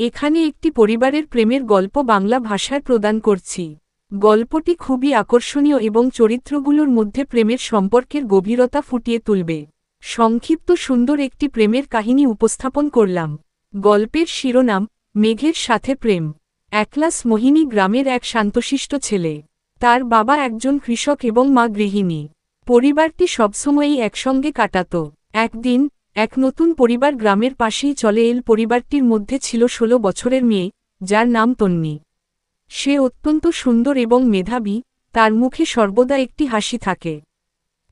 এখানে একটি পরিবারের প্রেমের গল্প বাংলা ভাষায় প্রদান করছি। গল্পটি খুবই আকর্ষণীয় এবং চরিত্রগুলোর মধ্যে প্রেমের সম্পর্কের গভীরতা ফুটিয়ে তুলবে। সংক্ষিপ্ত সুন্দর একটি প্রেমের কাহিনী উপস্থাপন করলাম। গল্পের শিরোনাম, মেঘের সাথে প্রেম। একলাস মোহিনী গ্রামের এক শান্তশিষ্ট ছেলে। তার বাবা একজন কৃষক এবং মা গৃহিণী। পরিবারটি সবসময়ই একসঙ্গে কাটাত। একদিন এক নতুন পরিবার গ্রামের পাশেই চলে এল পরিবারটির মধ্যে ছিল ষোলো বছরের মেয়ে, যার নাম তন্নি। সে অত্যন্ত সুন্দর এবং মেধাবী, তার মুখে সর্বদা একটি হাসি থাকে।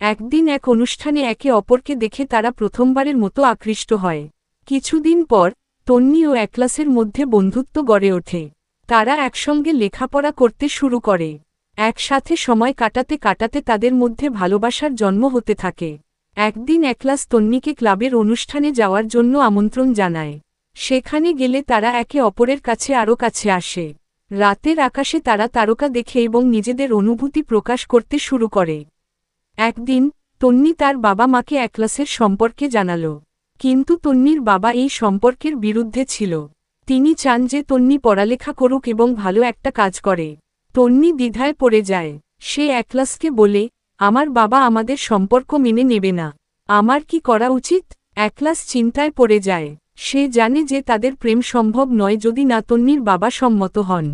একদিন এক অনুষ্ঠানে একে অপরকে দেখে তারা প্রথমবারের মতো আকৃষ্ট হয়। কিছুদিন পর, তন্নি ও একলাসের মধ্যে বন্ধুত্ব গড়ে ওঠে। তারা একসঙ্গে লেখাপড়া করতে শুরু করে। একসাথে সময় কাটাতে কাটাতে তাদের মধ্যে ভালোবাসার জন্ম হতে থাকে। একদিন একলাস তন্নিকে ক্লাবের অনুষ্ঠানে যাওয়ার জন্য আমন্ত্রণ জানায়। সেখানে গেলে তারা একে অপরের কাছে আরও কাছে আসে। রাতের আকাশে তারা তারকা দেখে এবং নিজেদের অনুভূতি প্রকাশ করতে শুরু করে। একদিন, তন্নি তার বাবা মাকে একলাসের সম্পর্কে জানাল। কিন্তু তন্নির বাবা এই সম্পর্কের বিরুদ্ধে ছিল। তিনি চান যে তন্নি পড়ালেখা করুক এবং ভালো একটা কাজ করে। তন্নি দ্বিধায় পড়ে যায়। সে একলাসকে বলে আমার বাবা আমাদের সম্পর্ক মেনে নেবে না। আমার কি করা উচিত? একলাস চিন্তায় পড়ে যায়। সে জানে যে তাদের প্রেম সম্ভব নয় যদি না তন্নির বাবা সম্মত হন।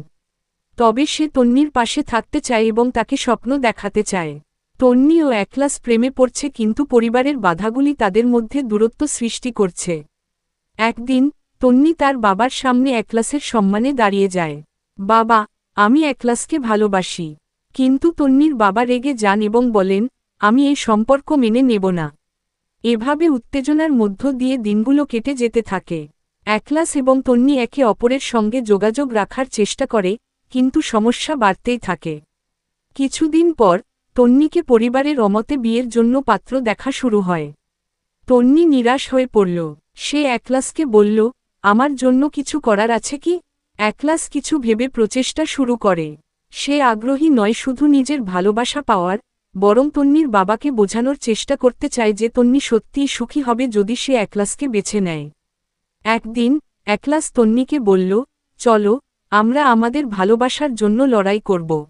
তবে সে তন্নির পাশে থাকতে চায় এবং তাকে স্বপ্ন দেখাতে চায়। তন্নি ও একলাস প্রেমে পড়ছে কিন্তু পরিবারের বাধাগুলি তাদের মধ্যে দূরত্ব সৃষ্টি করছে। একদিন তন্নি তার বাবার সামনে একলাসের সম্মানে দাঁড়িয়ে যায়। বাবা, আমি একলাসকে ভালোবাসি। কিন্তু তন্নির বাবা রেগে যান এবং বলেন, আমি এই সম্পর্ক মেনে নেব না। এভাবে উত্তেজনার মধ্য দিয়ে দিনগুলো কেটে যেতে থাকে। একলাস এবং তন্নি একে অপরের সঙ্গে যোগাযোগ রাখার চেষ্টা করে, কিন্তু সমস্যা বাড়তেই থাকে। কিছুদিন পর তন্নিকে পরিবারের অমতে বিয়ের জন্য পাত্র দেখা শুরু হয়। তন্নি নিরাশ হয়ে পড়ল। সে একলাসকে বলল, আমার জন্য কিছু করার আছে কি? একলাস কিছু ভেবে প্রচেষ্টা শুরু করে। সে আগ্রহী নয় শুধু নিজের ভালোবাসা পাওয়ার, বরং তন্নির বাবাকে বোঝানোর চেষ্টা করতে চায় যে তন্নি সত্যিই সুখী হবে যদি সে একলাসকে বেছে নেয়। একদিন, একলাস তন্নিকে বলল, চলো, আমরা আমাদের ভালোবাসার জন্য লড়াই করব।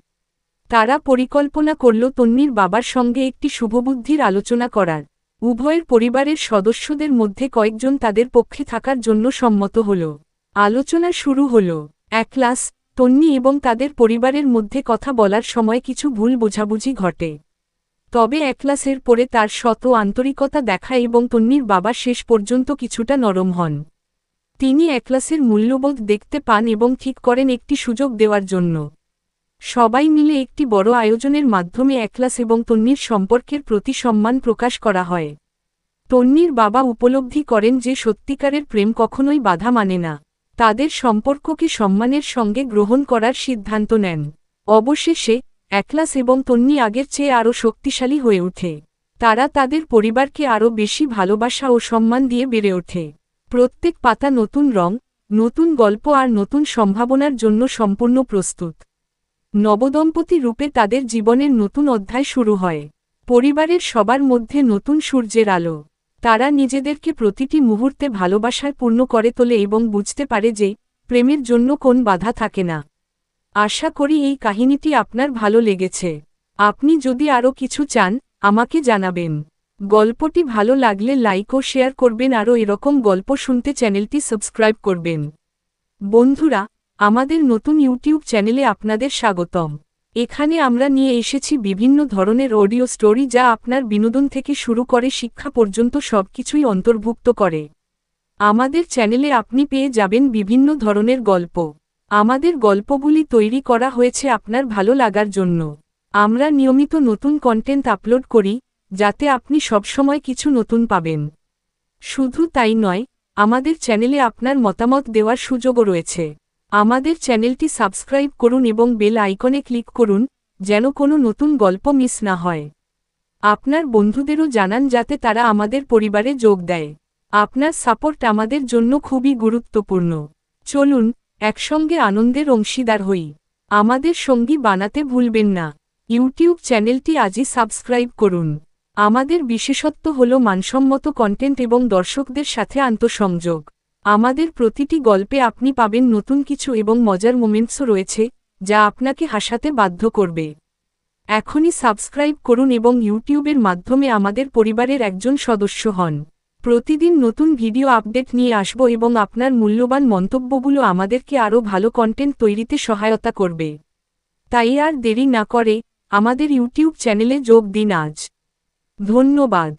তারা পরিকল্পনা করল তন্নির বাবার সঙ্গে একটি শুভবুদ্ধির আলোচনা করার। উভয়ের পরিবারের সদস্যদের মধ্যে কয়েকজন তাদের পক্ষে থাকার জন্য সম্মত হল। আলোচনা শুরু হল। একলাস তন্নি এবং তাদের পরিবারের মধ্যে কথা বলার সময় কিছু ভুল বোঝাবুঝি ঘটে। তবে একলাসের পরে তার শত আন্তরিকতা দেখায় এবং তন্নির বাবা শেষ পর্যন্ত কিছুটা নরম হন। তিনি একলাসের মূল্যবোধ দেখতে পান এবং ঠিক করেন একটি সুযোগ দেওয়ার জন্য। সবাই মিলে একটি বড় আয়োজনের মাধ্যমে একলাস এবং তন্নির সম্পর্কের প্রতি সম্মান প্রকাশ করা হয়। তন্নির বাবা উপলব্ধি করেন যে সত্যিকারের প্রেম কখনোই বাধা মানে না। তাদের সম্পর্ককে সম্মানের সঙ্গে গ্রহণ করার সিদ্ধান্ত নেন। অবশেষে, একলাস এবং তন্নি আগের চেয়ে আরও শক্তিশালী হয়ে ওঠে। তারা তাদের পরিবারকে আরও বেশি ভালোবাসা ও সম্মান দিয়ে বেড়ে ওঠে। প্রত্যেক পাতা নতুন রং, নতুন গল্প আর নতুন সম্ভাবনার জন্য সম্পূর্ণ প্রস্তুত। নবদম্পতি রূপে তাদের জীবনের নতুন অধ্যায় শুরু হয়। পরিবারের সবার মধ্যে নতুন সূর্যের আলো। তারা নিজেদেরকে প্রতিটি মুহূর্তে ভালোবাসায় পূর্ণ করে তোলে এবং বুঝতে পারে যে, প্রেমের জন্য কোন বাধা থাকে না। আশা করি এই কাহিনীটি আপনার ভালো লেগেছে। আপনি যদি আরও কিছু চান, আমাকে জানাবেন। গল্পটি ভালো লাগলে লাইক ও শেয়ার করবেন আরও এরকম গল্প শুনতে চ্যানেলটি সাবস্ক্রাইব করবেন। বন্ধুরা, আমাদের নতুন ইউটিউব চ্যানেলে আপনাদের স্বাগতম। এখানে আমরা নিয়ে এসেছি বিভিন্ন ধরনের অডিও স্টোরি যা আপনার বিনোদন থেকে শুরু করে শিক্ষা পর্যন্ত সবকিছুই অন্তর্ভুক্ত করে। আমাদের চ্যানেলে আপনি পেয়ে যাবেন বিভিন্ন ধরনের গল্প। আমাদের গল্পগুলি তৈরি করা হয়েছে আপনার ভালো লাগার জন্য। আমরা নিয়মিত নতুন কন্টেন্ট আপলোড করি, যাতে আপনি সবসময় কিছু নতুন পাবেন। শুধু তাই নয়, আমাদের চ্যানেলে আপনার মতামত দেওয়ার সুযোগও রয়েছে। আমাদের চ্যানেলটি সাবস্ক্রাইব করুন এবং বেল আইকনে ক্লিক করুন, যেন কোনো নতুন গল্প মিস না হয়। আপনার বন্ধুদেরও জানান যাতে তারা আমাদের পরিবারে যোগ দেয়। আপনার সাপোর্ট আমাদের জন্য খুবই গুরুত্বপূর্ণ। চলুন, একসঙ্গে আনন্দের অংশীদার হই। আমাদের সঙ্গী বানাতে ভুলবেন না। ইউটিউব চ্যানেলটি আজই সাবস্ক্রাইব করুন। আমাদের বিশেষত্ব হল মানসম্মত কন্টেন্ট এবং দর্শকদের সাথে আন্তঃসংযোগ। আমাদের প্রতিটি গল্পে আপনি পাবেন নতুন কিছু এবং মজার মোমেন্টসও রয়েছে, যা আপনাকে হাসাতে বাধ্য করবে। এখনই সাবস্ক্রাইব করুন এবং ইউটিউবের মাধ্যমে আমাদের পরিবারের একজন সদস্য হন। প্রতিদিন নতুন ভিডিও আপডেট নিয়ে আসব এবং আপনার মূল্যবান মন্তব্যগুলো আমাদেরকে আরও ভালো কন্টেন্ট তৈরিতে সহায়তা করবে। তাই আর দেরি না করে আমাদের ইউটিউব চ্যানেলে যোগ দিন আজ। ধন্যবাদ।